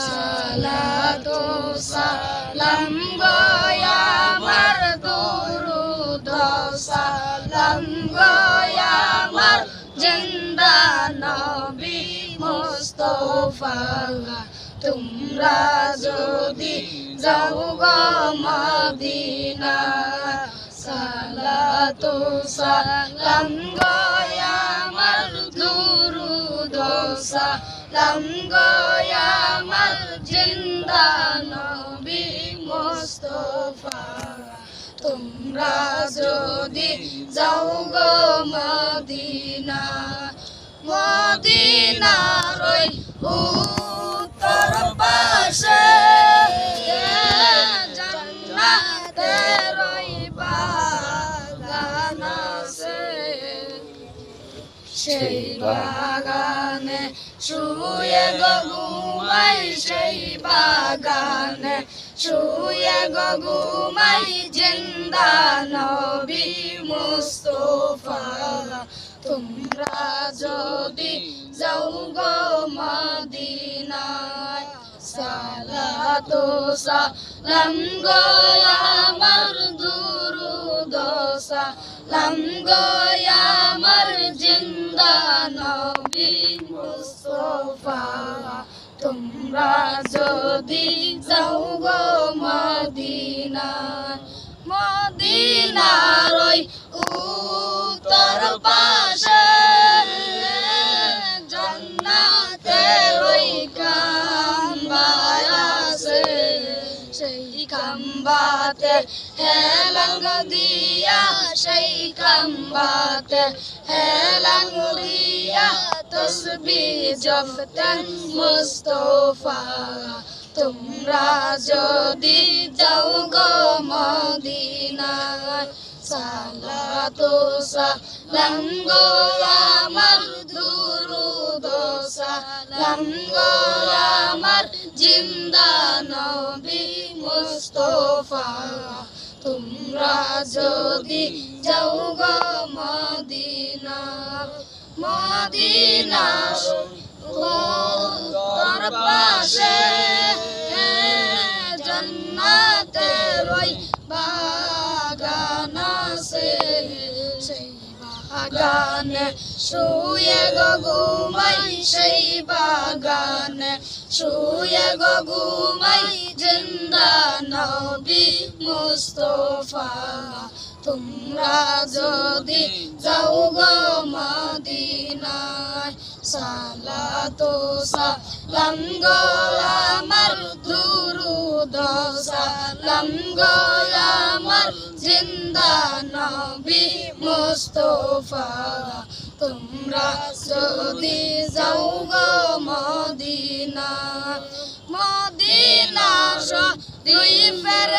সালাতু সালাম গয়া আমার দুরুদ সালাম গয়া আমার জিন্দা নবী মুস্তফা। তোমরা যদি যাও গো মদিনা, সালাতু সালাম গয়া আমার দুরুদ সালাম গয়া আমার জিন্দা নবী মুস্তফা তোমরা যদি যাও গো মদিনা মদিনার ওই উত্তর পাশে জান্নাতের ওই বাগান আছে সেই বাগানে শুয়ে গো ঘুমাই সেই বাগানে। শুয়ে গো ঘুমাই জিন্দা নবী মুস্তফা। তোমরা যদি যাও গো মদিনায়, সালাতু সালাম গো আমার দুরুদ সালাম গো আমার জিন্দা নবী তোমরা যদি যাও গো মদিনার ওই উত্তর পাশে জান্নাতের ওই কাম্বায় আছে। সেই কাম্বাতে হেলাঙ্গ দিয়া সেই হেলাঙ্গ দিয়া তসবি জপতেন মুস্তফা। তোমরা যদি যাও গো মদিনায়, সালাতু সালাম গো আমার দুরুদ সালাম গো আমার জিন্দা নবী মুস্তফা। তোমরা যদি যাও গো মদিনা মদিনা তোর পাশে জন্নাতের ওই বাগান আছে। সেই বাগানে শুয়ে গো ঘুমাই, সেই বাগানে শুয়ে গো ঘুমাই, জিন্দা নবী মুস্তফা। তোমরা যদি যাও গো মদিনায়, সালাতু সালাম গো আমার দুরুদ, সালাম গো আমার জিন্দা নবী মুস্তফা। তোমরা যদি যাও গো মদিনা মদিনা দুই ফের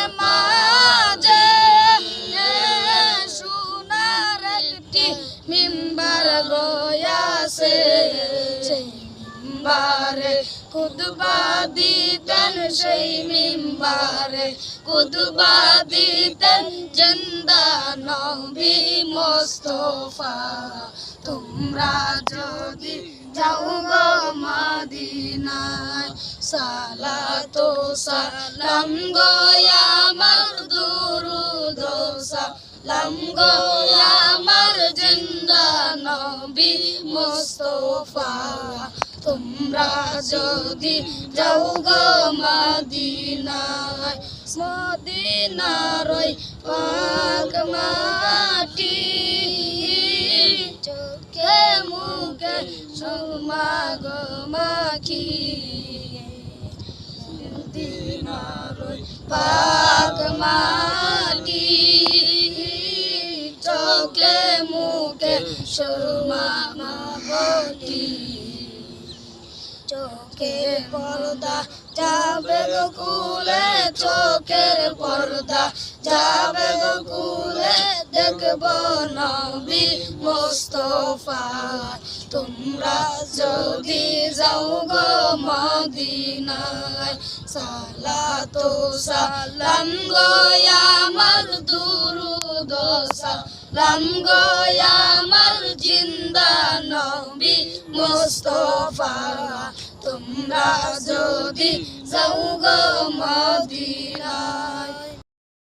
দিতেন সেই মিম্বারে কুদবা দিতেন জিন্দা নবী মোস্তফা। তোমরা যদি যাও গো মদিনায়, সালাতু সালাম গো আমার দুরুদ সালাম গো আমার জিন্দা নবী মুস্তফা। তোমরা যদি যাও গো মদিনায়, মদিনার ওই পাক মাটি, চোখে মুখে সমাগ মাখি। মদিনার ওই পাক মাটি, চোখে মুখে সুরমা চোখের পর্দা, যাবে গো কুলে চোখের পর্দা, যাবে গো কুলে দেখব নবী মোস্তফা। তোমরা যদি যাও গো মদিনায়, সালাতু সালাম গো আমার দুরুদ সালাম গো আমার জিন্দা নবী মোস্তফা। তোমরা যদি যাও গো মদিনা